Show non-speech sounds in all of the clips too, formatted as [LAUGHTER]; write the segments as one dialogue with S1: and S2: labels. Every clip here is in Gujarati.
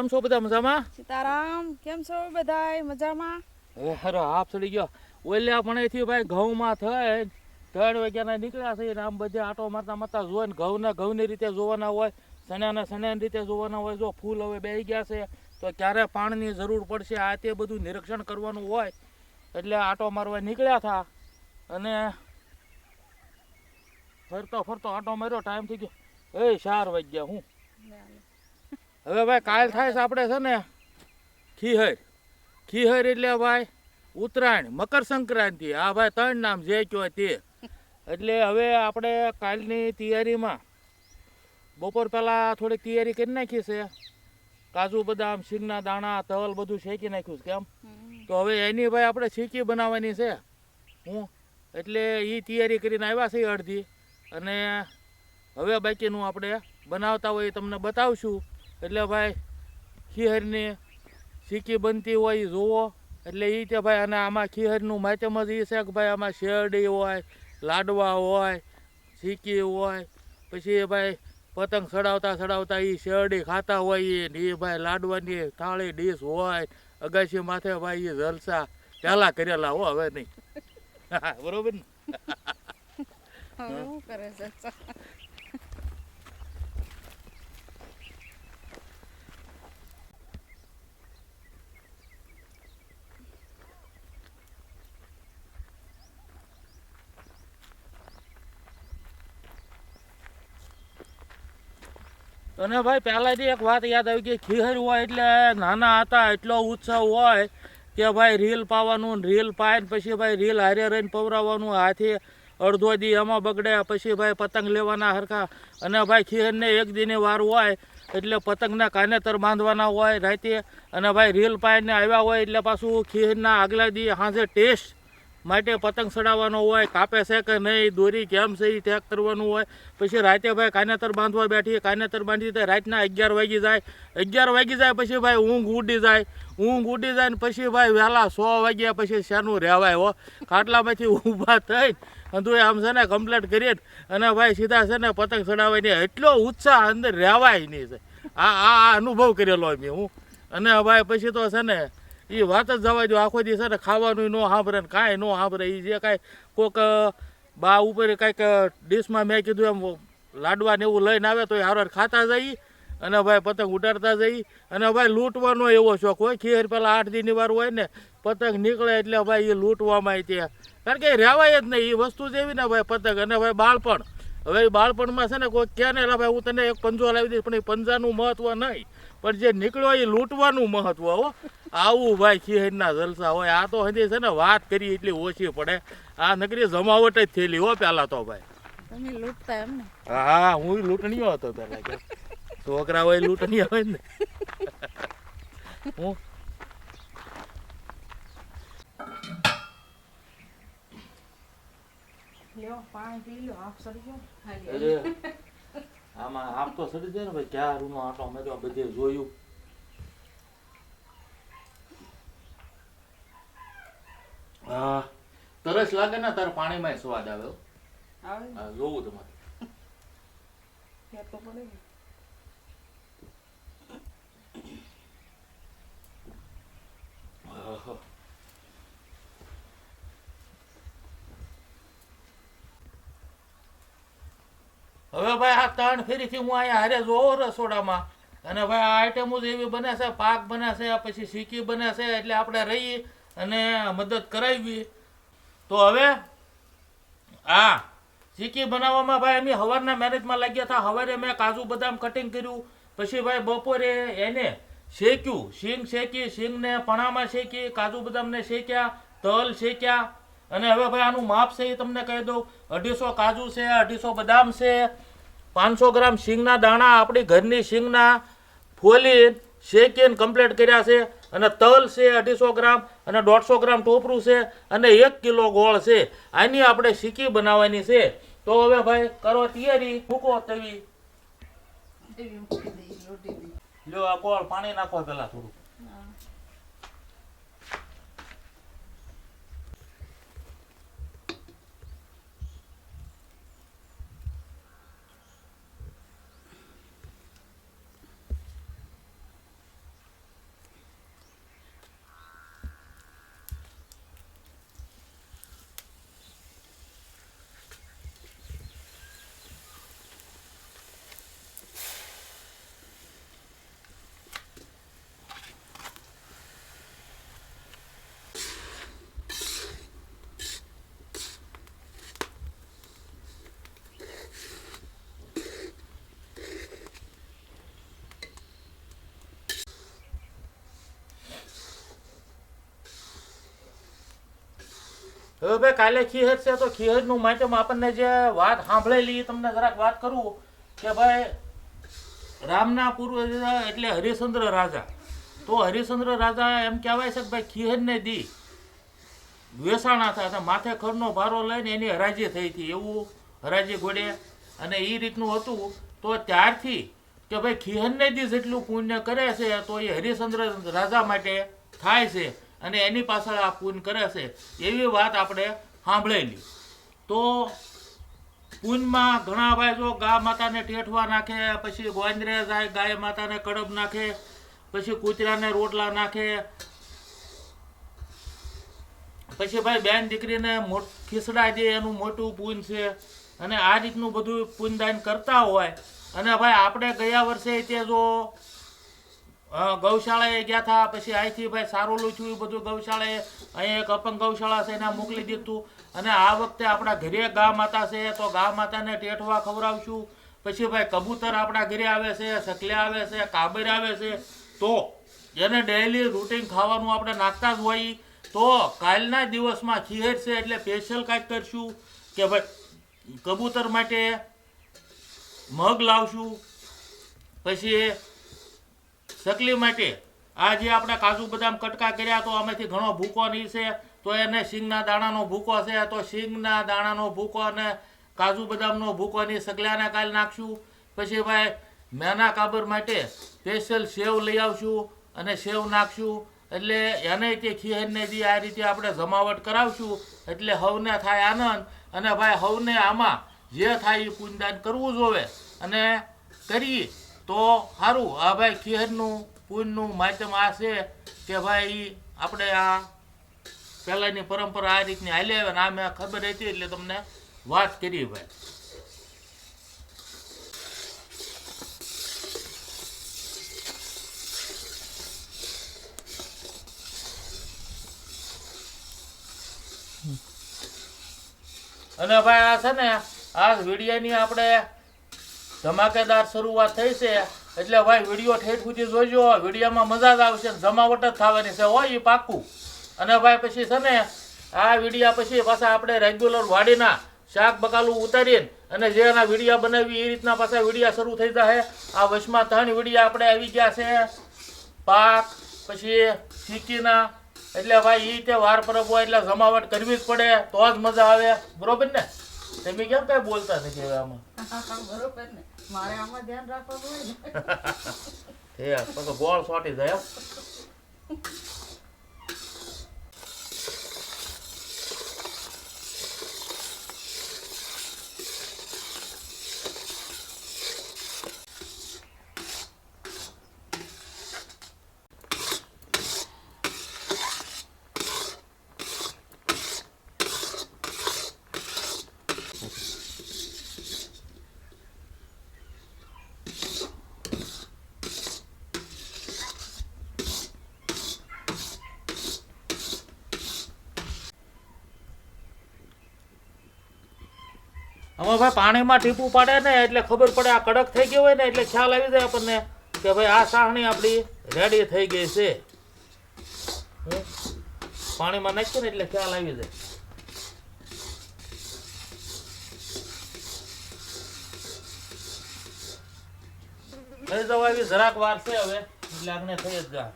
S1: કેમ છો બધા મજામાં?
S2: સીતારામ કેમ છો બધાય? મજામાં?
S1: હવે હરો આપ ચડી ગયો. ઓલ્યા પણ એથી ભાઈ ઘઉંમાં થઈ. ત્રણ વાગ્યાના નીકળ્યા છે આમ બધે આટો મારતા મારતા જોવે ને ઘઉંના ઘઉંની રીતે જોવાના હોય સણ્યાના સણ્યાની રીતે જોવાના હોય. જો ફૂલ હવે બેહી ગયા છે તો ક્યારે પાણીની જરૂર પડશે? આ તે બધું નિરીક્ષણ કરવાનું હોય. એટલે આટો મારવા નીકળ્યા હતા અને ફરતો ફરતો આટો માર્યો ટાઈમ થઈ ગયો. એ ચાર વાગ્યા હું. હવે ભાઈ કાલ થાય છે આપણે છે ને ખીહર. ખીહર એટલે ભાઈ ઉત્તરાયણ મકર સંક્રાંતિ. આ ભાઈ ત્રણ નામ જે કહો તે. એટલે હવે આપણે કાલની તૈયારીમાં બપોર પહેલાં થોડીક તૈયારી કરી નાખી છે. કાજુ બદામ સિંગના દાણા તલ બધું શેકી નાખ્યું છે કેમ તો હવે એની ભાઈ આપણે શીકી બનાવવાની છે. હું એટલે એ તૈયારી કરીને આવ્યા છે અડધી. અને હવે બાકીનું આપણે બનાવતા હોય એ તમને બતાવશું. એટલે ભાઈ, ખીહરની સિક્કી બનતી હોય એ જુઓ. એટલે એ તે ભાઈ, અને આમાં ખીહરનું માધ્યમ જ એ છે કે ભાઈ, આમાં શેરડી હોય, લાડવા હોય સિક્કી હોય, પછી ભાઈ પતંગ ચડાવતા ચડાવતા એ શેરડી ખાતા હોય એ ભાઈ લાડવાની થાળી, ડીશ હોય, અગાશી માથે ભાઈ એ જલસા પહેલાં કરેલા હો હવે નહીં. [LAUGHS] બરોબર ને? અને ભાઈ, પહેલાંથી એક વાત યાદ આવી કે ખીર હોય એટલે નાના હતા, એટલો ઉત્સાહ હોય કે ભાઈ, રીલ પાવાનું રીલ પાય પછી ભાઈ, રીલ હારે રહીને પવરાવવાનું હાથે અડધો દી એમાં બગડે, પછી ભાઈ, પતંગ લેવાના હરખા. અને ભાઈ ખીરને એક દીની વાર હોય એટલે પતંગના કાનેતર બાંધવાના હોય રાતે. અને ભાઈ, રીલ પાઈને આવ્યા હોય એટલે પાછું ખીરના આગલા દી હાજે ટેસ્ટ માટે પતંગ ચડાવવાનો હોય, કાપે છે કે નહીં, દોરી કેમ છે એ ચેક કરવાનું હોય. પછી રાતે ભાઈ કાનેતર બાંધવા બેઠી, કાનેતર બાંધી તો રાતના અગિયાર વાગી જાય. અગિયાર વાગી જાય પછી ભાઈ ઊંઘ ઉડી જાય. ઊંઘ ઉડી જાય ને પછી ભાઈ વહેલા સો વાગ્યા પછી શેનું રહેવાય હો? ખાટલામાંથી ઊભા થઈ તું આમ છે ને કમ્પ્લેટ કરીએ અને ભાઈ સીધા છે ને પતંગ ચડાવવાની એટલો ઉત્સાહ અંદર રહેવાય નહીં છે. આ આ અનુભવ કરેલો મેં હું. અને ભાઈ પછી તો છે ને એ વાત જ જવા દો આખો દિવસ ને ખાવાનું ન સાંભળે ને કાંઈ ન સાંભળે. એ જે કાંઈ કોક બા ઉપર કાંઈક ડીશમાં મેં કીધું એમ લાડવા ને એવું લઈને આવે તો એ હારો ખાતા જઈ અને ભાઈ પતંગ ઉડાડતા જઈ અને ભાઈ લૂંટવાનો એવો શોખ હોય. ખીર પેલા આઠ દિનની વાર હોય ને પતંગ નીકળે એટલે ભાઈ એ લૂંટવામાં ત્યાં. કારણ કે રહેવાય જ નહીં. એ વસ્તુ જેવી ને ભાઈ પતંગ. અને ભાઈ બાળપણ. હવે બાળપણમાં છે ને કોઈ કહે ને ભાઈ હું તને એક પંજો લાવી દઈશ, પણ એ પંજાનું મહત્વ નહીં. પણ જે નીકળ્યો એ લૂંટવાનું મહત્વ હો. આવું ભાઈ ખીહરના જલસા હોય આ તો હજી છે ને વાત કરી એટલી ઓછી પડે. આ નકરી જમાવટ જ થયેલી હો પેલા તો ભાઈ.
S2: તમે લૂંટતા એમ ને?
S1: હા હું લૂંટણીઓ હતો પેલા કે છોકરા હોય લૂંટણી હોય ને. હું?
S2: લ્યો પાણી પી લ્યો આપ સડી ગયો
S1: આમાં આમ તો સડી જાય ને ભાઈ ક્યાં રૂનો આટો મેં બધે જોયું. હા. તરસ લાગે ને તારે પાણીમાં સ્વાદ આવે
S2: આવે
S1: જોવું તમારે. હવે ભાઈ આ ત્રણ ફેરીથી હું અહીંયા હારે જોઉં રસોડામાં. અને ભાઈ આ આઈટમો જ એવી બને છે પાક બને છે પછી સીકી બને છે એટલે આપણે રહી અને મદદ કરાવી તો હવે આ ચીકી બનાવવામાં ભાઈ અમે સવારના મેરેજમાં લાગ્યા હતા. સવારે મેં કાજુ બદામ કટિંગ કર્યું. પછી ભાઈ બપોરે એને શેક્યું. શીંગ શેકી, શીંગને પણામાં શેકી, કાજુ બદામને શેક્યા, તલ શેક્યા. અને હવે ભાઈ આનું માપ છે એ તમને કહી દઉં. અઢીસો કાજુ છે, અઢીસો બદામ છે, પાંચસો ગ્રામ શીંગના દાણા, આપણી ઘરની શીંગના ફોલી શેકીને કમ્પ્લીટ કર્યા છે. અને તલ છે અઢીસો ગ્રામ અને દોઢસો ગ્રામ ટોપરું છે અને એક કિલો ગોળ છે. આની આપણે શીકી બનાવવાની છે. તો હવે ભાઈ કરો તૈયારી. મૂકો તવી. લ્યો આ ગોળ પાણી નાખો પેલા થોડું
S2: હા.
S1: હવે ભાઈ કાલે ખીહર છે તો ખીહરનું માધ્યમ આપણને જે વાત સાંભળેલી તમને જરાક વાત કરું કે ભાઈ રામના પૂર્વજ એટલે હરિશ્ચંદ્ર રાજા. તો હરિશ્ચંદ્ર રાજા એમ કહેવાય છે કે ભાઈ ખીહરને દી. વેસાણા હતા, માથે ખરનો ભારો લઈને એની હરાજી થઈ હતી, એવું હરાજી ઘોડે અને એ રીતનું હતું. તો ત્યારથી કે ભાઈ ખીહરને દી જેટલું પુણ્ય કરે છે, તો એ હરિશ્ચંદ્ર રાજા માટે થાય છે. અને એની પાછળ આ પૂન કરે છે, એવી વાત આપણે સાંભળેલી. તો પૂનમાં ઘણા ભાઈ જો ગા માતાને ટેઠવા નાખે, પછી ગોંદરે જાય, ગાય માતાને કડબ નાખે, પછી કૂતરાને રોટલા નાખે, પછી ભાઈ બેન દીકરીને ખીસડા દે, એનું મોટું પૂન છે. અને આ રીતનું બધું પૂનદાન કરતા હોય. અને ભાઈ આપણે ગયા વર્ષે તે જો ગૌશાળાએ ગયા હતા પછી અહીંથી ભાઈ સારું લૂછ્યું બધું ગૌશાળાએ. અહીં એક અપંગ ગૌશાળા છે, એને મોકલી દીધું. અને આ વખતે આપણા ઘરે ગા માતા છે, તો ગા માતાને ટેઠવા ખવડાવશું. પછી ભાઈ કબૂતર આપણા ઘરે આવે છે સકલ્યા આવે છે, કાબર આવે છે. તો એને ડેઈલી રૂટીન ખાવાનું આપણે નાખતા જ હોઈએ તો કાલના દિવસમાં ખીહેર છે એટલે સ્પેશિયલ કાંઈક કરશું કે ભાઈ કબૂતર માટે મગ લાવશું. પછી સકલી માટે આ જે આપણે કાજુ બદામ કટકા કર્યા તો આમાંથી ઘણો ભૂકો છે, તો એને સિંગના દાણાનો ભૂકો છે, તો સિંગના દાણાનો ભૂકો અને કાજુ બદામનો ભૂકો ની સગલાને કાલ નાખશું. પછી ભાઈ મેના કાબર માટે સ્પેશિયલ સેવ લઈ આવશું અને સેવ નાખશું. એટલે એને તે ખીહરને દી આ રીતે આપણે જમાવટ કરાવશું, એટલે હવને થાય આનંદ. અને ભાઈ, હવને આમાં જે થાય એ પૂજદાન કરવું જોવે અને કરીએ. તો સારું આ ભાઈ ખીહરનું પૂનનું માધ્યમ આ છે કે ભાઈ, આપણે આ પહેલાંની પરંપરા આ રીતની હાલી આવે ને આ મેં ખબર હતી એટલે તમને વાત કરી ભાઈ. અને ભાઈ આ છે ને, આ વિડીયોની આપણે ધમાકેદાર શરૂઆત થઈ છે. એટલે ભાઈ, વીડિયો ઠેઠ સુધી જોજો. વિડીયોમાં મજા જ આવશે જમાવટ જ થવાની છે. હોય એ પાકું અને ભાઈ, પછી છે ને, આ વિડીયા પછી પાછા આપણે રેગ્યુલર વાડીના શાક બકાલું ઉતારીને અને જે એના વિડીયા બનાવી એ રીતના પાછા વિડીયા શરૂ થઈ જાય આ વચમાં ત્રણ વિડીયા આપણે આવી ગયા છે. પાક, પછી સિક્કીના એટલે ભાઈ એ રીતે વાર પરબ હોય એટલે જમાવટ કરવી જ પડે. તો જ મજા આવે. બરોબર ને? તમે કેમ કઈ બોલતા નથી આમાં?
S2: બરોબર ને. મારે આમાં ધ્યાન રાખવાનું હોય ને. [LAUGHS]
S1: તો તો ગોળ સોટી જાય. ભાઈ પાણીમાં ટીપું પાડે ને એટલે ખબર પડે આ કડક થઈ ગયો હોય ને એટલે ખ્યાલ આવી જાય આપણને કે ભાઈ આ સાહણી આપણી રેડી થઈ ગઈ છે? પાણીમાં નાખીએ ને એટલે ખ્યાલ આવી જાય. થઈ જવા એવી જરાક વાર છે હવે એટલે આગને થઈ જ જાય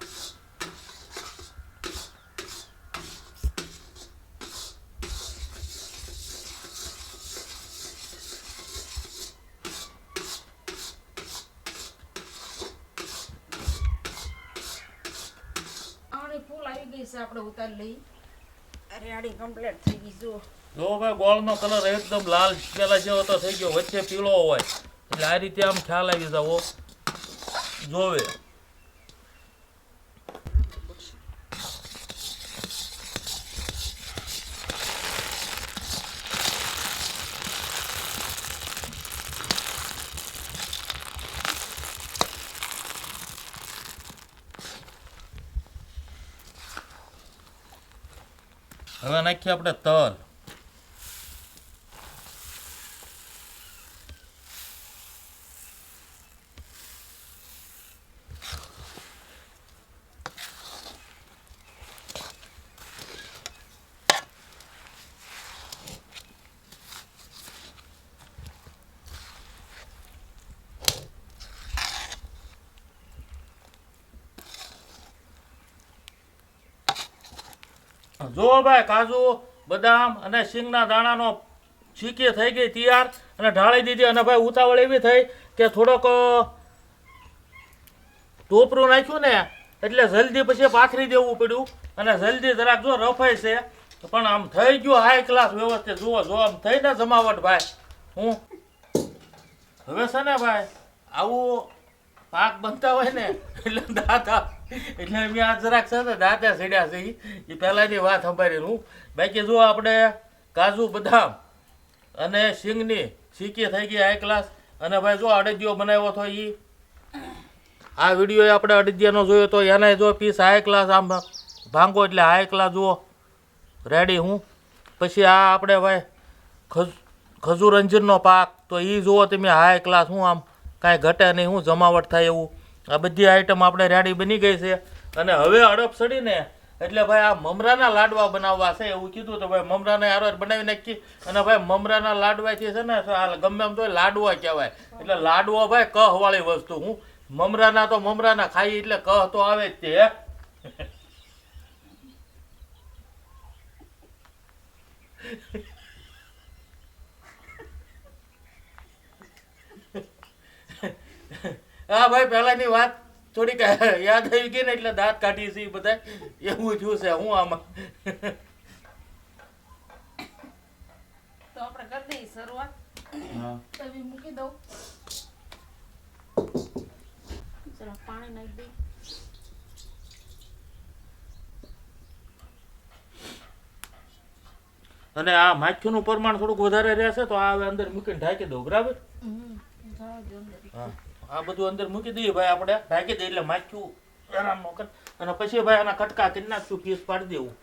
S2: આની ફૂલ આવી ગઈ છે આપણે ઉતાર લઈ અરે, આડી કમ્પ્લીટ થઈ ગઈ જો
S1: જો ભાઈ, ગોળનો કલર એકદમ લાલ, પેલા જેવો તો થઈ ગયો, વચ્ચે પીળો હોય. એટલે આ રીતે આમ ખ્યાલ આવી જાવો. જોવે. હવે આપણે તલ. જો ભાઈ કાજુ, બદામ અને સિંગના દાણાનો છીકી થઈ ગઈ તૈયાર અને ઢાળી દીધી. અને ભાઈ ઉતાવળ એવી થઈ કે થોડોક ટોપરું નાખ્યું ને, એટલે જલ્દી પછી પાથરી દેવું પડ્યું. અને જલ્દી જરાક જો રફાય છે પણ આમ થઈ ગયું હાઈ ક્લાસ વ્યવસ્થિત. જુઓ, જો આમ થઈ ને જમાવટ ભાઈ. હું હવે છે ને ભાઈ, આવું પાક બનતા હોય ને, એટલે દાંતા એટલે મેં આ જરાક છે ને દાંતે સીડ્યા છે. એ પહેલાંની વાત સંભાળી હું. બાકી જો આપણે કાજુ, બદામ અને સિંગની શીકી થઈ ગઈ હાઈ ક્લાસ અને ભાઈ જો અડદિયો બનાવ્યો હતો એ આ વીડિયો આપણે અડદિયાનો જોયો તો એને જો પીસ હાઈ ક્લાસ આમ ભાંગો એટલે હાઈ ક્લાસ જુઓ. રેડી હું. પછી આ આપણે ભાઈ ખજ, ખજૂર અંજીરનો પાક. તો એ જુઓ તમે હાઈ ક્લાસ હું આમ. કાંઈ ઘટે નહીં, હું જમાવટ થાય એવું. આ બધી આઈટમ આપણે રેડી બની ગઈ છે. અને હવે હડપ સડીને, એટલે ભાઈ આ મમરાના લાડવા બનાવવા છે. એવું કીધું તો ભાઈ મમરાના હારો બનાવી નાખી. અને ભાઈ મમરાના લાડવાથી છે ને ગમે એમ તો લાડવા કહેવાય. એટલે લાડવો ભાઈ કહ વાળી વસ્તુ હું. મમરાના તો મમરાના ખાઈ, એટલે કહ તો આવે જ તે. હા ભાઈ પહેલાની વાત થોડીક યાદ આવી ગઈ ને એટલે દાંત કાઢી છે બધા એવું થયું છે હું આમાં.
S2: તો આપણે કરી દઈએ શરૂઆત. તવી મૂકી દઉં. જરા પાણી નાખી દઈ
S1: અને આ માખીનું પ્રમાણ થોડુંક વધારે રહેશે તો આ અંદર મૂકીને ઢાંકી દઉં બરાબર. હા. આ બધું અંદર મૂકી દઈએ ભાઈ આપણે ઢાંકી દઈએ એટલે માખ્યું આરામ કર. અને પછી ભાઈ આના કટકા કરી નાખશું પીસ પાડી દેવું.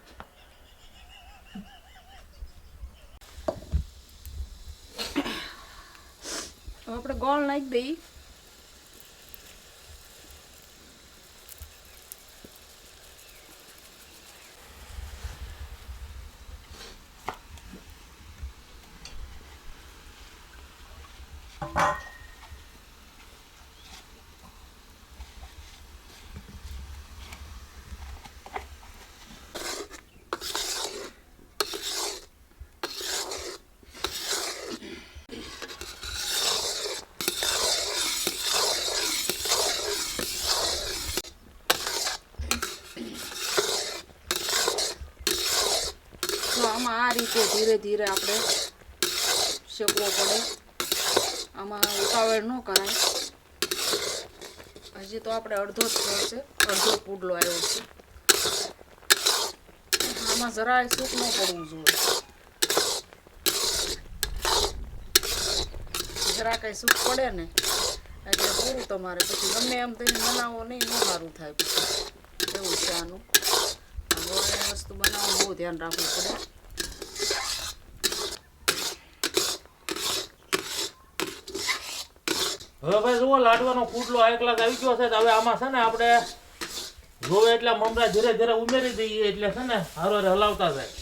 S2: આપણે ગોળ નાખી દઈએ તો આમાં ધીરે ધીરે આપણે શેકવો પડે. આમાં ઉતાવળ ન કરાય. હજી તો આપણે અડધો જ થયો છે. અડધો પુડલો આવ્યો છે. આમાં જરાય સૂક ન પડવું જોઈએ. જરા કંઈ સૂક પડે ને, એટલે પૂરું તમારે. પછી ગમે એમ તમે બનાવો નહીં, ન સારું થાય. પછી એવું છે આનું. વસ્તુ બનાવવાનું બહુ ધ્યાન રાખવું પડે.
S1: હવે ભાઈ જુઓ, લાડવાનો કૂટલો હાઈ ક્લાસ આવી ગયો છે હવે આમાં છે ને આપણે જોવે એટલે મમરા ધીરે ધીરે ઉમેરી દઈએ એટલે છે ને હારે હલાવતા જાય.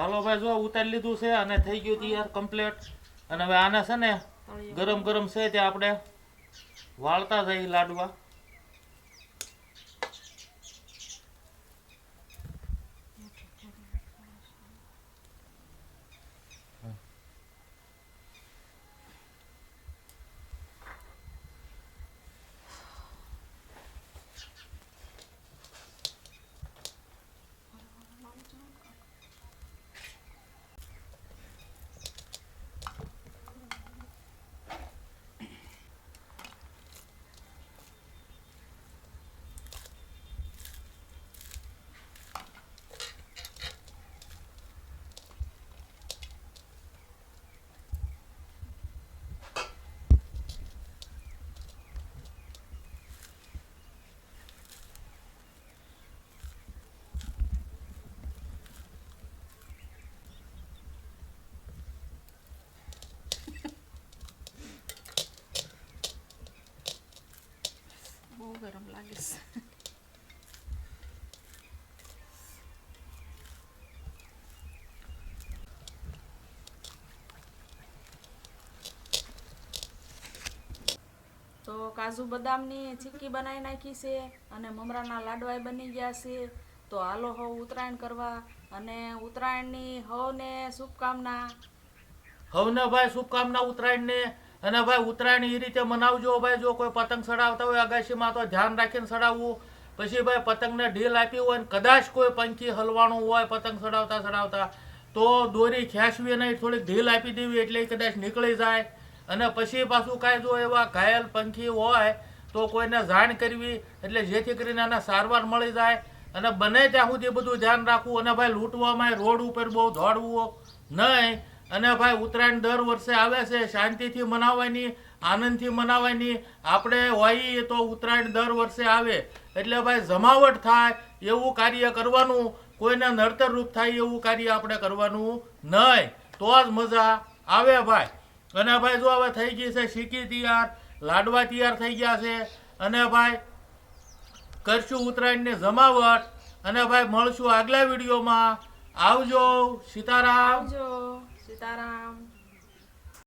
S1: હાલો ભાઈ જો ઉતારી લીધું છે અને થઈ ગયું તૈયાર કમ્પ્લીટ અને હવે આને છે ને ગરમ ગરમ છે તે આપણે વાળતા જઈએ લાડવા.
S2: કરીશ તો કાજુ બદામની ચીક્કી બનાવી નાખી છે અને મમરાના લાડવાય બની ગયા છે. તો હાલો હવ ઉત્તરાયણ કરવા અને ઉત્તરાયણની હવને શુભકામના.
S1: હવને ભાઈ શુભકામના ઉત્તરાયણને. અને ભાઈ ઉત્તરાયણ એ રીતે મનાવજો ભાઈ, જો કોઈ પતંગ ચડાવતા હોય અગાશીમાં તો ધ્યાન રાખીને ચડાવવું. પછી ભાઈ પતંગને ઢીલ આપી હોય કદાચ કોઈ પંખી હલવાનું હોય, પતંગ ચડાવતા ચડાવતા, તો દોરી ખેંચવી નહીં, થોડીક ઢીલ આપી દેવી એટલે કદાચ નીકળી જાય. અને પછી પાછું કાંઈ જો એવા ઘાયલ પંખી હોય, તો કોઈને જાણ કરવી એટલે જેથી કરીને એને સારવાર મળી જાય. અને બને ત્યાં સુધી બધું ધ્યાન રાખવું અને ભાઈ લૂંટવામાં રોડ ઉપર બહુ દોડવું નહીં. અને ભાઈ, ઉત્તરાયણ દર વર્ષે આવે છે, શાંતિથી મનાવવાની, આનંદથી મનાવવાની. આપણે હોઈએ તો ઉત્તરાયણ દર વર્ષે આવે. એટલે ભાઈ, જમાવટ થાય એવું કાર્ય કરવાનું, કોઈને નડતર રૂપ થાય એવું કાર્ય આપણે કરવાનું નહીં. તો જ મજા આવે ભાઈ. અને ભાઈ, જો હવે થઈ ગઈ છે શીકી તૈયાર, લાડવા તૈયાર થઈ ગયા છે. અને ભાઈ, કરશું ઉત્તરાયણની જમાવટ. અને ભાઈ, મળશું આગલા વિડીયોમાં. આવજો, સીતારામ.
S2: આવજો સીતારામ